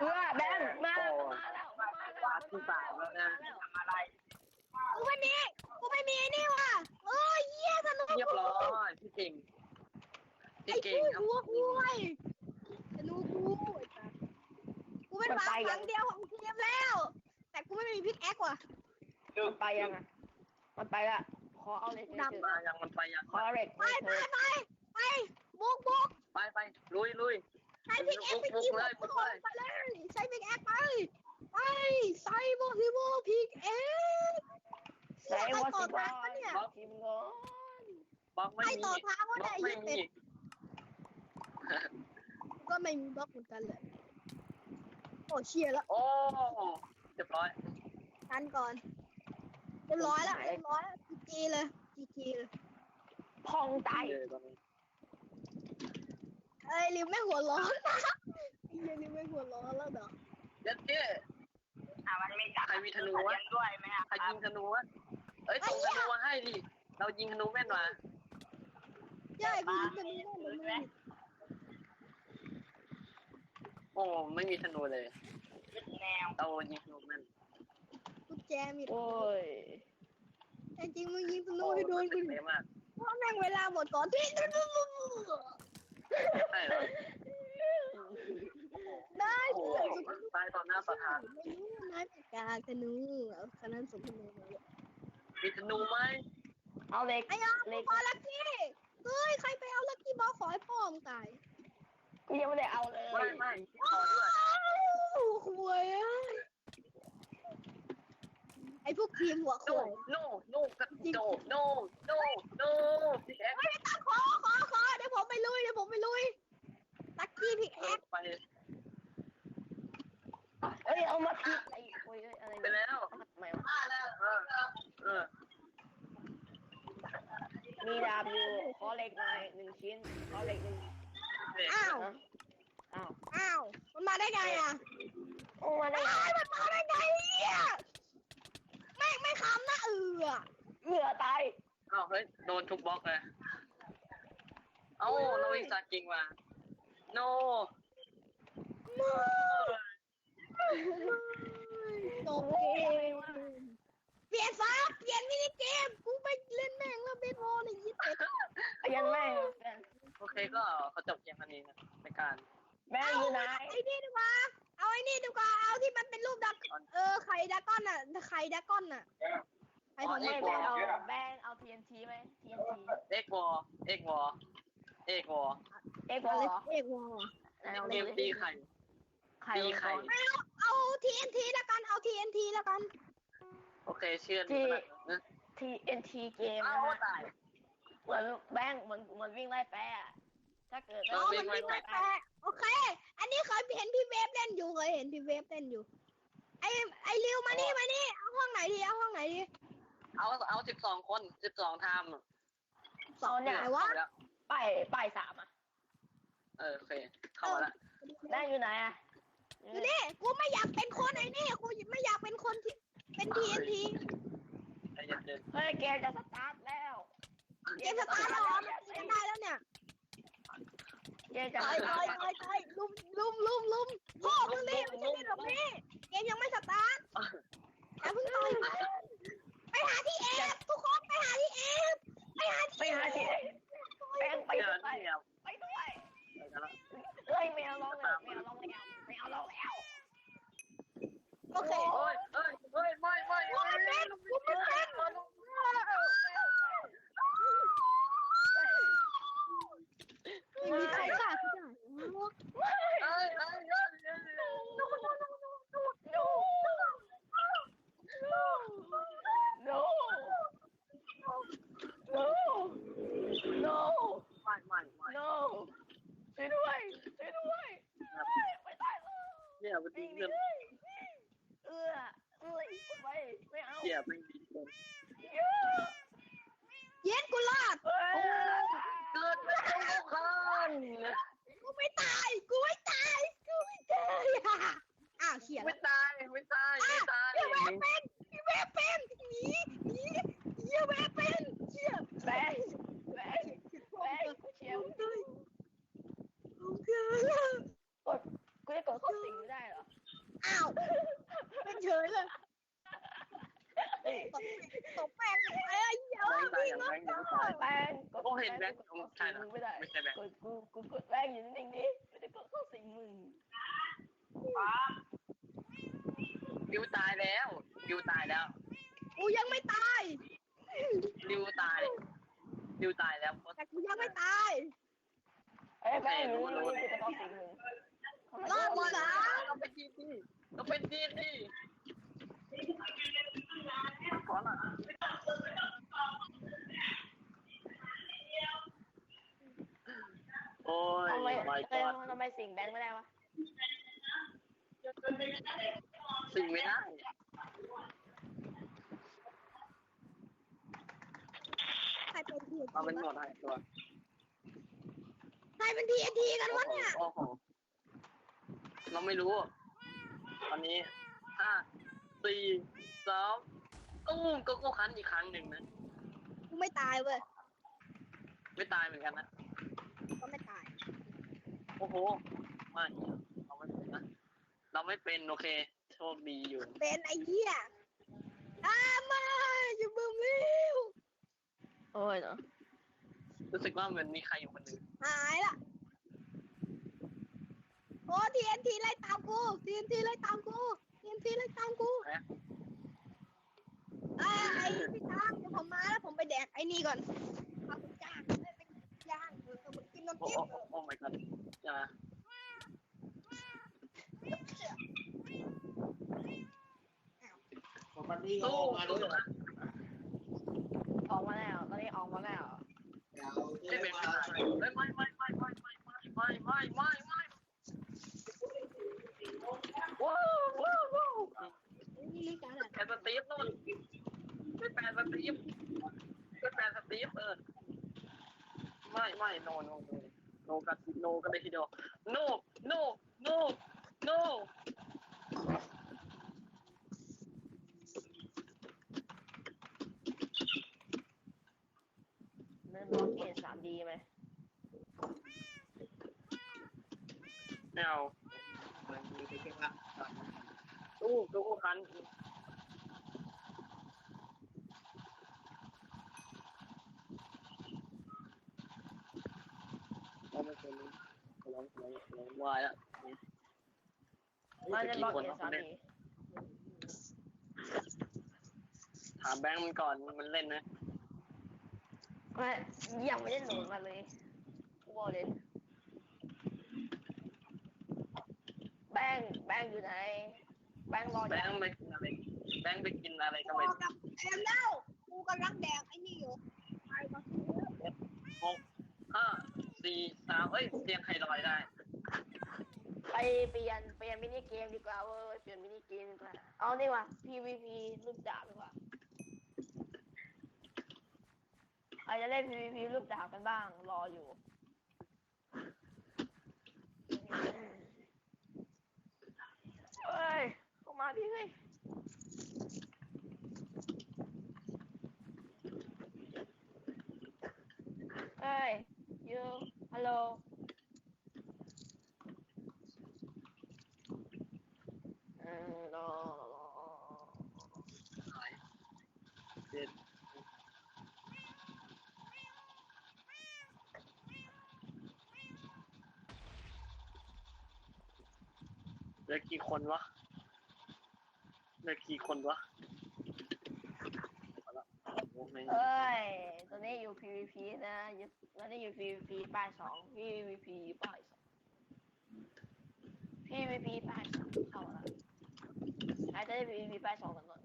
เออแบงค์มาแล้วมาแล้วมาแล้วบาทที่สามแล้วนะทำอะไรกูไม่มีกูไม่มีนี่ว่ะเอ้ยเยี่ยสนุกเรียบร้อยพี่เก่งพี่ไอ้เก่กูงครับหัวกูไอ้สนุกกูกูเป็นหมาครั้งเดียวของเกมแล้ว แต่กูไม่มีพิกแอคว่ะมันไปยังอะมันไปละขอเอาเหล็กเฉยมายังมันไปยังๆขอเหล็กไปเฉไปยไปไปบุกบุกไปไปลุยลุยใช้พิกแอคไปกินหมดทุกคนไปเลยใช้พิกแอคไป ไปใส่โมฮิโมพิกแอคๆใส่วอต่อสิบอทางลปะเนี่ยทีมงอนบล็อกไม่ไอ้มีต่อทางบวะล็เนี่อยกไอ้ไม่เหี้ยมีเป็ดก็ไม่มีบล็อกเหมือนกันเลยโอ้เชียร์แล้วโอ้เรียบร้อยกันก่อนเรียบร้อยแล้วเรียบร้อยจีจีเลยจีจีเลยพองไตเลยตอนนี้เอ้ยริวไม่หัวร้อนนะไอ้ เหี้ยริวไม่หัวร้อนแล้วเหรอเด็ดเจ้อะมันมีจับใครมีธนูวะ ด้วยไหมอะใครยิงธนูวะเอ้ยส่งธนูมาให้ดิ เรายิงธนูแม่นมาใช่กูยิงจะมีได้หรือไม่โอ้ไม่มีธนูเลยยึดแนวเรายิงธนูแม่นกูแจมีโอ้ยแต่จริงมึงยิงสนุกให้โดนกูเยอะมากเพราะแม่งเวลาหมดก่อนที่ใช่เหรอ ได้โอ้เสืโหอสุดตายต่อหน้าต่อตาไม่รู้นายเป็นกากธนูเอาขนาดสมธนูมาเลยมีธนูไหมเอาเหล็กไอ้ยอมพอลักกี้เฮ้ยใครไปเอาลักกี้บอลขอให้พ่อมึงตายกูยังไม่ได้เอาเลยไม่ไม่ขอด้วยโอ้โหวยอะไอ้พวกทีมหัวโนข่วยโนโนกับโนโนโนโนพี่แอ๊กไม่ต้องขอขอขอเดี๋ยวผมไปลุยเดี๋ยวผมไปลุยลักกี้พิกแอค ไป เอ้ยเอามาทิกไอ้โอ้ยอะไร ไปแล้ว ทำไมวะ เออเออ มีดาบ อยู่ขอเหล็กหน่อยหนึ่งชิ้นขอเหล็กหนึ่งเนี่ยอ้าวนะอ้าวอ้าว มันมาได้ไงอะโอ้มาได้ไอ้ยมันมาได้ไงเนี่ยแม่งไม่คำนะเอือเหงื่อตายเอ้าเฮ้ยโดนทุบบล็อกเลยเอ้าเราอีกสัตว์จริงว่ะโนจบเกมเปลี่ยนฟ้าเปลี่ยนมินิเกมกูไปเล่นแม่งแล้วเบสบอลเลยยี่สิบ ไอ้ยันแม่ง โอเคก็เขาจบเกมคันนี้นะในการ แม่งอยู่ไหน ไอ้นี่ดีกว่า เอาไอ้นี่ดีกว่า เอาที่มันเป็นรูปดัก เออไข่ ดักก้อนอะไข่ดักก้อนอะไข่ของแม่แบงเอาแบงเอา TNT ไหม TNT เอ็กวอเอ็กวอเอ็กวอเอ็กเอเหรอเอกวอลเกมตีไข่ไข่ตีไข่ไม่เอาเอา TNT แล้วกันเอา TNT แล้วกัน โอเคเชื่อนี่ TNT เกมนะเหมือนแบงเหมือนเหมือนวิ่งไล่แปะถ้าเกิดอ๋อวิ่มันงไล่วิ่งไล่แปะแปะโอเค อันนี้เคยเห็นพี่เวฟเล่นอยู่เคยเห็นพี่เวฟเล่นอยู่ ไอไอริวมานี่มานี่เอาห้องไหนดีเอาห้องไหนดีเอาเอาสิบสองคนสิบสองทสองไหนวะไปไปสามอะ เออโอเคเข้ามาละแบงค์อยู่ไหนอะอยู่นี่กูไม่อยากเป็นคนไอ้นี่กูไม่อยากเป็นคนที่เป็น TNT ใจเย็นเฮ้ยเกมจะสตาร์ทแล้วเกมสตาร์ทแล้วเหรอมันตีกันได้แล้วเนี่ยเกมจะตายตายตายตายลุมลุมลุมลุมพ่อมึงนี่ไม่ใช่เล่นแบบนี้เกมยังไม่สตาร์ท ๆ อย่าเพิ่งต่อยมันไปหาที่แอบทุกคนไปหาที่แอบไปหาที่ ไปหาที่แบงค์ไป เดี๋ยว ด้วย เดี๋ยว ไปด้วย เดี๋ยวกันละ เอ้ยไม่เอาร้องแล้วไม่เอาร้องแล้วไม่เอาร้องแล้ว โอเค เฮ้ยเฮ้ยเฮ้ยไม่ไม่ กูไม่เป็นกูไม่เป็นไม่มีใครฆ่ากูได้ เฮ้ยเฮ้ยเฮ้ยเฮ้ย no no no no no ไม่ไม่ไม่ no ช่วยด้วยช่วยด้วยไม่ได้เลย เนี่ยมันดี วิ่ง เรื่อง เลยเออเอ้ยไปไม่เอา เกียร์ไม่ดีคน เยอะ เย็นกูรอด เอ้ย เกิดไม่ตรงกัน กูไม่ตายกูไม่ตายกูไม่ตายอ้าวเขียน ไม่ตายไม่ตาย อะ ไม่ตาย พี่แวบเป็นพี่แวบเป็นหนีหนีเฮียแวบเป็นเชี่ย แบงแบงแบงเชียว โอเค กดกูจะกดข้อสี่ ไม่ได้เหรอ อ้าวเป็นเฉยเลยตบตบแป้งไปไอ้เหี้ยแบงค์ตายอย่างแบงค์ยังไม่ตายแป้งกดโอ้เห็นแบงค์กดตรงใช่นะไม่ได้ไม่ใช่แบงค์กดกูกูกดแป้งอยู่นิ่งๆนี่ไม่ได้กดเข้าสิงมึงดิวตายแล้วดิวตายแล้วกูยังไม่ตายดิวตายดิวตายแล้วแต่กูยังไม่ตายเอ้ยแป้งอยู่นิ่งๆกูจะเข้าสิงมึงทำไม รอบ กู สาม ต้องเป็นทีมที่ต้องเป็นทีมที่ขอละ โอ้ยทำไม my เอ้ย god ทำไมสิงแบงค์ไม่ได้วะสิ่งไม่ได้ใครเป็นทีเอาเป็นหมดให้ตัวใครเป็นทีทีกันวะเนี่ยโอ้โหเราไม่รู้ตอนนี้ห้าสี่สองตู้มก็ก็คันอีกครั้งหนึ่งนะกูไม่ตายเว้ยไม่ตายเหมือนกันนะก็ไม่ตาย โอ้โหไม่เราไม่เป็นนะเราไม่เป็นโอเคโชคดีอยู่ เป็นไอ้เหี้ยอ้ามาอย่าบึ้มวิวโอ้ยเนาะรู้สึกว่าเหมือนมีใครอยู่คนหนึ่งหายละโอ้ทีเอ็นทีไล่ตามกูทีเอ็นทีไล่ตามกูทีเอ็นทีไล่ตามกูไอ้ไอ้พี่ช้างเดี๋ยวผมมาแล้วผมไปแดกไอ้นี่ก่อนเอาไปจ้างได้เป็นย่างเออเอาไปกินน้ำโอ้จิ้โอ้มโอ้ my god อย่ามันนี่ตู้ออกมาตู้ด้วยนะออกมาแล้วตอนนี้ โนกันโนกันเลยทีเดียว no no no no เล่นบล็อกเกตสามดีไหมไม่เอามันมีไปแค่ละตู้ตู้คันเราไม่เคยรู้ ร้องร้องร้องวายอะมันเล่นบล็อกเกตสามดีถามแบงค์มันก่อนมันเล่นนะไม่ยังไม่ได้โหลดมาเลยกูบอกเลยแบงค์แบงค์อยู่ไหนแบงค์รอแบอยู่งค์ไปกินอะไรแบงค์ไปกินอะไรก็บไปอกกับแอมแล้วกูกำลังแดกไอ้นี่อยู่ไปก่อนหกห้า สี่สามเอ้ยเตียงใครลอยได้ ไปเปลี่ยนเปลี่ยนมินิเกมดีกว่าเว้ยเปลี่ยนมินิเกมดีกว่าเอานี่ว่ะ PVP ลูกดาบดีกว่าใครจะเล่น PVP ลูกดาบกันบ้างรออยู่ เฮ้ยเข้ามาพี่เฮ้ย เฮ้ย you hello เออ รอเจ็ดเหลือกี่คนวะเหลือกี่คนวะเอ้ย ตอนนี้อยู่ PVP นะยตอนนี้อยู่ PVP ป้ายสอง PVP ป้ายสอง PVP ป้ายสองเข้าละ ใครจะได้ PVP ป้ายสองกันก่อน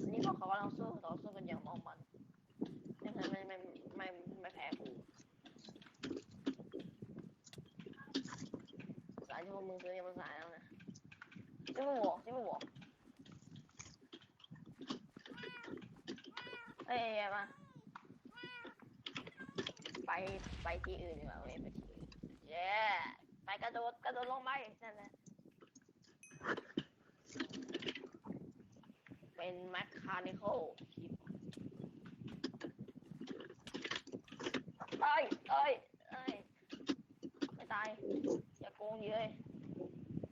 อันนี้พวกเขากำลังสู้ต่อสู้กันอย่างเมองมันยังไงไม่ไม่ไม่ไม่แพ้กูสายที่พวกมึงซื้อยังมันสายแล้วนะที่มึงบอกที่มึงบอกเอ้ยมาไปไปที่อื่นดีกว่าเว้ยไปที่อื่นเย้ไปกระโดดกระโดดลงไปนั่นแหละ เป็นแมคคานิคอลคิดเอ้ยเอ้ยเอ้ยไม่ตาย อย่าโกงดิเลย